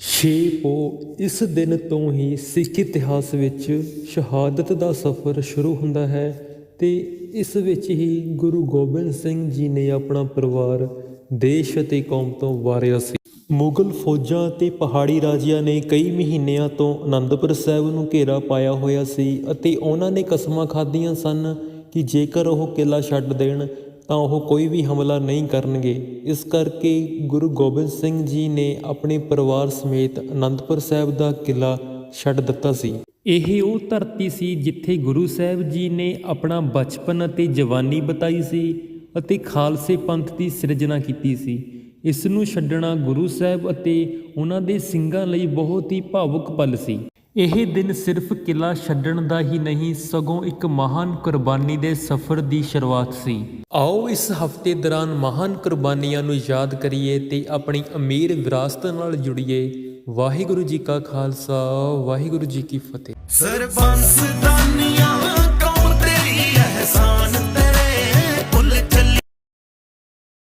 ਛੇ ਪੋ ਇਸ ਦਿਨ ਤੋਂ ਹੀ ਸਿੱਖ ਇਤਿਹਾਸ ਵਿੱਚ ਸ਼ਹਾਦਤ ਦਾ ਸਫ਼ਰ ਸ਼ੁਰੂ ਹੁੰਦਾ ਹੈ ਤੇ ਇਸ ਵਿੱਚ ਹੀ ਗੁਰੂ ਗੋਬਿੰਦ ਸਿੰਘ ਜੀ ਨੇ ਆਪਣਾ ਪਰਿਵਾਰ ਦੇਸ਼ ਅਤੇ ਕੌਮ ਤੋਂ ਵਾਰਿਆ ਸੀ। ਮੁਗਲ ਫੌਜਾਂ ਤੇ ਪਹਾੜੀ ਰਾਜਿਆਂ ਨੇ ਕਈ ਮਹੀਨਿਆਂ ਤੋਂ ਅਨੰਦਪੁਰ ਸਾਹਿਬ ਨੂੰ ਘੇਰਾ ਪਾਇਆ ਹੋਇਆ ਸੀ ਅਤੇ ਉਹਨਾਂ ਨੇ ਕਸਮਾਂ ਖਾਧੀਆਂ ਸਨ ਕਿ ਜੇਕਰ ਉਹ ਕਿਲਾ ਛੱਡ ਦੇਣ ਤਾਂ ਉਹ ਕੋਈ ਵੀ ਹਮਲਾ ਨਹੀਂ ਕਰਨਗੇ। ਇਸ ਕਰਕੇ ਗੁਰੂ ਗੋਬਿੰਦ ਸਿੰਘ ਜੀ ਨੇ ਆਪਣੇ ਪਰਿਵਾਰ ਸਮੇਤ ਅਨੰਦਪੁਰ ਸਾਹਿਬ ਦਾ ਕਿਲਾ ਛੱਡ ਦਿੱਤਾ ਸੀ। ਇਹ ਉਹ ਧਰਤੀ ਸੀ ਜਿੱਥੇ ਗੁਰੂ ਸਾਹਿਬ ਜੀ ਨੇ ਆਪਣਾ ਬਚਪਨ ਅਤੇ ਜਵਾਨੀ ਬਿਤਾਈ ਸੀ ਅਤੇ ਖਾਲਸੇ ਪੰਥ ਦੀ ਸਿਰਜਣਾ ਕੀਤੀ ਸੀ। ਇਸ ਨੂੰ ਛੱਡਣਾ ਗੁਰੂ ਸਾਹਿਬ ਅਤੇ ਉਹਨਾਂ ਦੇ ਸਿੰਘਾਂ ਲਈ ਬਹੁਤ ਹੀ ਭਾਵੁਕ ਪਲ ਸੀ। ਇਹ ਦਿਨ ਸਿਰਫ ਕਿਲਾ ਛੱਡਣ ਦਾ ਹੀ ਨਹੀਂ ਸਗੋਂ ਇੱਕ ਮਹਾਨ ਕੁਰਬਾਨੀ ਦੇ ਸਫ਼ਰ ਦੀ ਸ਼ੁਰੂਆਤ ਸੀ। ਆਓ ਇਸ ਹਫ਼ਤੇ ਦੌਰਾਨ ਮਹਾਨ ਕੁਰਬਾਨੀਆਂ ਨੂੰ ਯਾਦ ਕਰੀਏ ਤੇ ਆਪਣੀ ਅਮੀਰ ਵਿਰਾਸਤ ਨਾਲ ਜੁੜੀਏ। ਵਾਹਿਗੁਰੂ ਜੀ ਕਾ ਖਾਲਸਾ ਵਾਹਿਗੁਰੂ ਜੀ ਕੀ ਫਤਿਹ। ਸਰਬੰਸ ਦਾ